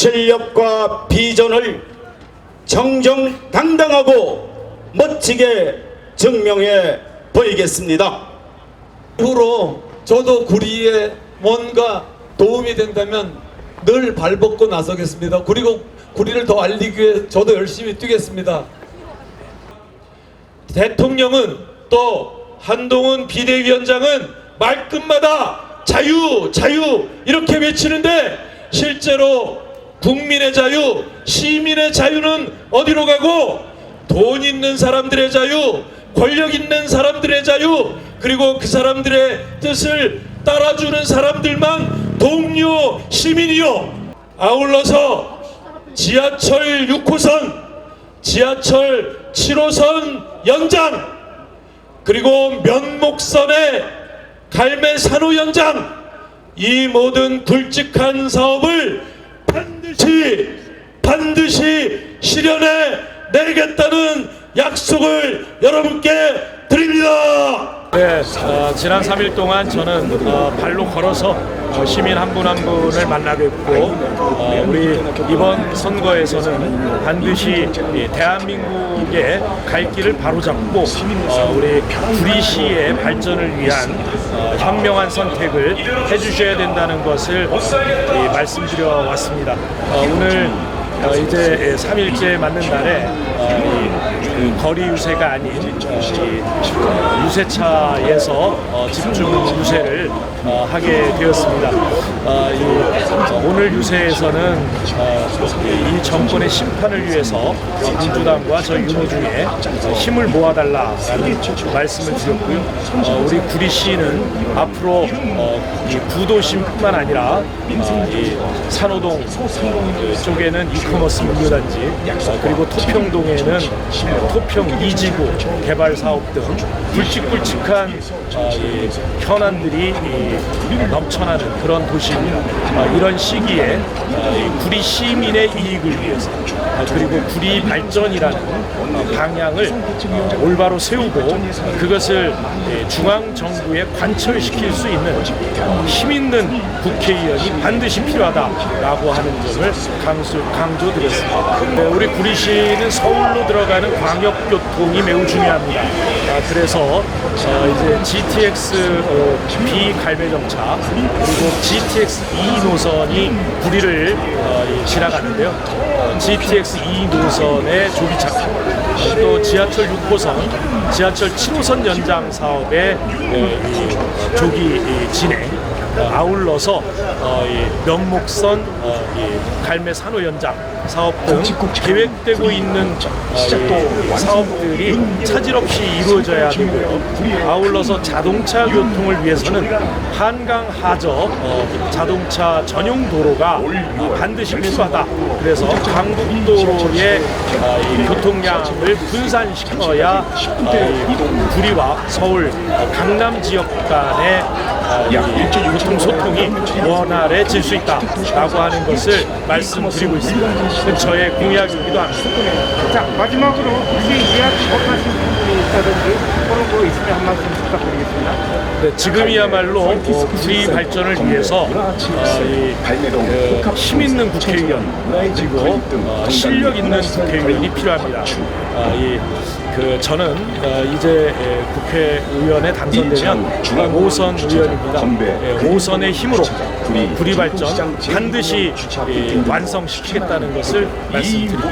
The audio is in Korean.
실력과 비전을 정정당당하고 멋지게 증명해 보이겠습니다. 이후로 저도 구리에 뭔가 도움이 된다면 늘 발벗고 나서겠습니다. 그리고 구리를 더 알리기 위해 저도 열심히 뛰겠습니다. 대통령은 또 한동훈 비대위원장은 말끝마다 자유, 자유 이렇게 외치는데 실제로 국민의 자유, 시민의 자유는 어디로 가고 돈 있는 사람들의 자유, 권력 있는 사람들의 자유, 그리고 그 사람들의 뜻을 따라주는 사람들만 동료 시민이요. 아울러서 지하철 6호선, 지하철 7호선 연장, 그리고 면목선의 갈매 산호 연장, 이 모든 굵직한 사업을 반드시 반드시 실현해 내겠다는 약속을 여러분께 드립니다. 네, 어, 지난 3일 동안 저는 어, 발로 걸어서 어, 시민 한 분 한 분을 만나뵙고 어, 우리 이번 선거에서는 반드시 이 대한민국의 갈 길을 바로잡고 어, 우리 구리시의 발전을 위한 어, 현명한 선택을 해주셔야 된다는 것을 이, 말씀드려 왔습니다. 어, 오늘 어, 이제 3일째 맞는 날에 어, 이, 그 거리 유세가 아닌 유세차에서 어, 집중 유세를 어, 하게 되었습니다. 어, 오늘 유세에서는 어, 이, 이 정권의 심판을 위해서 어, 민주당과 저 윤호 중에 어, 힘을 모아달라라는 말씀을 드렸고요. 어, 우리 구리시는 앞으로 어, 이 부도심뿐만 아니라 어, 이 산호동 그 쪽에는 이커머스 어, 그리고 토평동에는 토평 이지구 개발 사업 등 굵직굵직한 현안들이 이 넘쳐나는 그런 도시입니다. 어, 이런 시기에 어, 이 구리 시민의 이익을 위해서 어, 그리고 구리 발전이라는 어, 방향을 어, 올바로 세우고 그것을 예, 중앙 정부에 관철시킬 수 있는 어, 힘 있는 국회의원이 반드시 필요하다라고 하는 점을 강조, 강조드렸습니다. 네, 우리 구리시는 서울로 들어가는 광역교통이 매우 중요합니다. 아, 그래서 어, 이제 GTX 어, B 갈매정차 그리고 GTX E 노선 이 구리를 어, 이, 지나가는데요. 어, GTX E 노선의 조기 착수 또 지하철 6호선, 지하철 7호선 연장 사업의 에, 이 조기 이 진행 어, 아울러서 어, 이 명목선 어, 이 갈매 산호 연장 사업 등 계획되고 있는 어, 이 사업들이 차질 없이 이루어져야 되고요. 아울러서 자동차 교통을 위해서는 한강 하저 어, 자동차 전용 도로가 어, 반드시 필요하다. 그래서 강북도로의 어, 이 교통량을 분산시켜야 어, 이 구리와 서울 어, 강남 지역 간의 어, 이 교통 소통이 원활해질 수 있다라고 하는 것을 말씀드리고 있습니다. 그 저의 공약이기도 합니다. 자 마지막으로 혹시 이해하지 못하신 부분이 있다든지 그런 거 있으면 한 말씀 부탁드리겠습니다. 네, 지금이야말로 어, 구리 발전을 위해서 어, 이, 그, 힘 있는 국회의원 그리고 어, 실력 있는 국회의원이 필요합니다. 어, 이, 그 저는 어, 이제 에, 국회의원에 당선되면 5선 의원입니다. 예, 5선의 힘으로 구리 발전 반드시 예, 완성시키겠다는 것을 말씀드립니다.